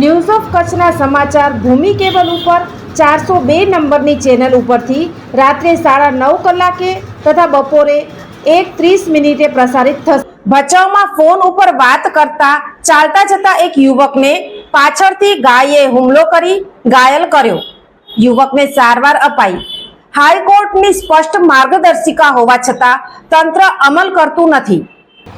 News of કચ્છના સમાચાર ભૂમિ cable ઉપર ચારસો બે નંબરની ચેનલ ઉપરથી રાત્રે સાડા નવ કલાકે તથા બપોરે એક ત્રીસ મિનિટે પ્રસારિત થશે. ભચાઉમાં ફોન ઉપર વાત કરતા ચાલતા જતા એક યુવકને પાછળથી ગાયે હુમલો કરી ઘાયલ કર્યો. યુવકને સારવાર અપાઈ. હાઈકોર્ટની સ્પષ્ટ માર્ગદર્શિકા હોવા છતાં તંત્ર અમલ કરતું નથી.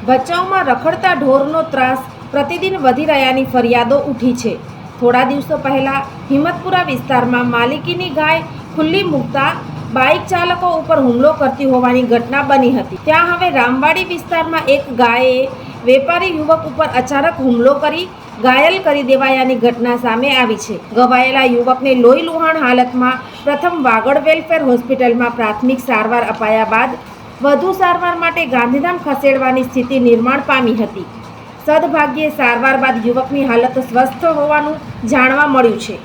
ભચાઉમાં રખડતા ઢોરનો ત્રાસ પ્રતિદિન વધી રહ્યાની ફરિયાદો ઉઠી છે. થોડા દિવસો પહેલા હિંમતપુરા વિસ્તારમાં માલિકીની ગાય ખુલ્લી મૂકતા બાઇક ચાલકો ઉપર હુમલો કરતી હોવાની ઘટના બની હતી. ત્યાં હવે રામવાડી વિસ્તારમાં એક ગાયે વેપારી યુવક ઉપર અચાનક હુમલો કરી ઘાયલ કરી દેવાયાની ઘટના સામે આવી છે. ઘવાયેલા યુવકને લોહી લુહાણ હાલતમાં પ્રથમ વાગડ વેલફેર હોસ્પિટલમાં પ્રાથમિક સારવાર અપાયા બાદ વધુ સારવાર માટે ગાંધીધામ ખસેડવાની સ્થિતિ નિર્માણ પામી હતી. સદભાગ્યે સારવાર બાદ યુવકની હાલત સ્વસ્થ હોવાનું જાણવા મળ્યું છે.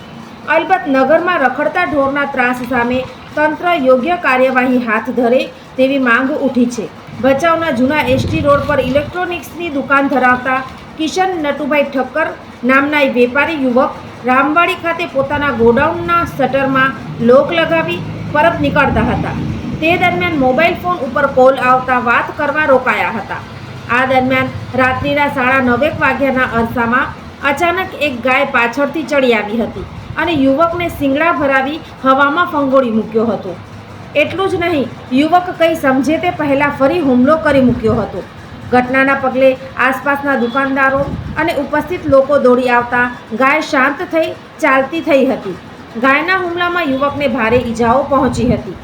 અલબત્ત નગરમાં રખડતા ઢોરના ત્રાસ સામે તંત્ર યોગ્ય કાર્યવાહી હાથ ધરે તેવી માંગ ઉઠી છે. ભચાઉના જૂના એસટી રોડ પર ઇલેક્ટ્રોનિક્સની દુકાન ધરાવતા કિશન નટુભાઈ ઠક્કર નામના વેપારી યુવક રામવાડી ખાતે પોતાના ગોડાઉનના શટરમાં લોક લગાવી પરત નીકળતા હતા. તે દરમિયાન મોબાઈલ ફોન ઉપર કોલ આવતા વાત કરવા રોકાયા હતા. આ દરમિયાન રાત્રિના સાડા નવેક વાગ્યાના અરસામાં અચાનક એક ગાય પાછળથી ચડી આવી હતી અને યુવકને શિંગડા ભરાવી હવામાં ફંગોળી મૂક્યો હતો. એટલું જ નહીં, યુવક કંઈ સમજે તે પહેલાં ફરી હુમલો કરી મૂક્યો હતો. ઘટનાના પગલે આસપાસના દુકાનદારો અને ઉપસ્થિત લોકો દોડી આવતા ગાય શાંત થઈ, ચાલતી થઈ હતી. ગાયના હુમલામાં યુવકને ભારે ઈજાઓ પહોંચી હતી.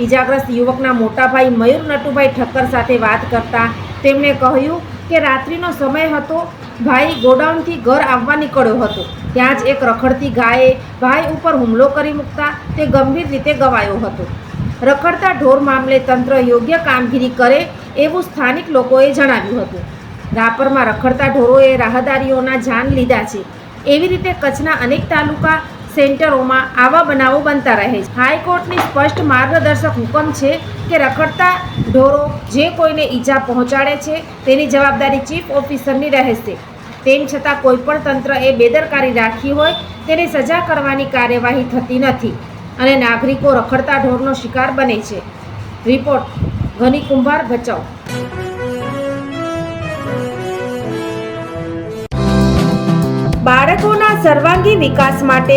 ઈજાગ્રસ્ત યુવકના મોટાભાઈ મયુર નટુભાઈ ઠક્કર સાથે વાત કરતા તેમણે કહ્યું કે રાત્રિનો સમય હતો. ભાઈ ગોડાઉનથી ઘર આવવા નીકળ્યો હતો. ત્યાં જ એક રખડતી ગાયે ભાઈ ઉપર હુમલો કરી મૂકતા તે ગંભીર રીતે ગવાયો હતો. રખડતા ઢોર મામલે તંત્ર યોગ્ય કામગીરી કરે એવું સ્થાનિક લોકોએ જણાવ્યું હતું. રાપરમાં રખડતા ઢોરોએ રાહદારીઓના જાન લીધા છે. એવી રીતે કચ્છના અનેક તાલુકા સેન્ટરોમાં આવા બનાવો બનતા રહે છે. હાઈકોર્ટની સ્પષ્ટ માર્ગદર્શક હુકમ છે કે રખડતા ઢોરો જે કોઈને ઈજા પહોંચાડે છે તેની જવાબદારી ચીફ ઓફિસરની રહેશે. તેમ છતાં કોઈપણ તંત્ર એ બેદરકારી રાખી હોય તેને સજા કરવાની કાર્યવાહી થતી નથી અને નાગરિકો રખડતા ઢોરનો શિકાર બને છે. રિપોર્ટ ઘની કુંભાર ભચાઉ. બાળકોના સર્વાંગી વિકાસ માટે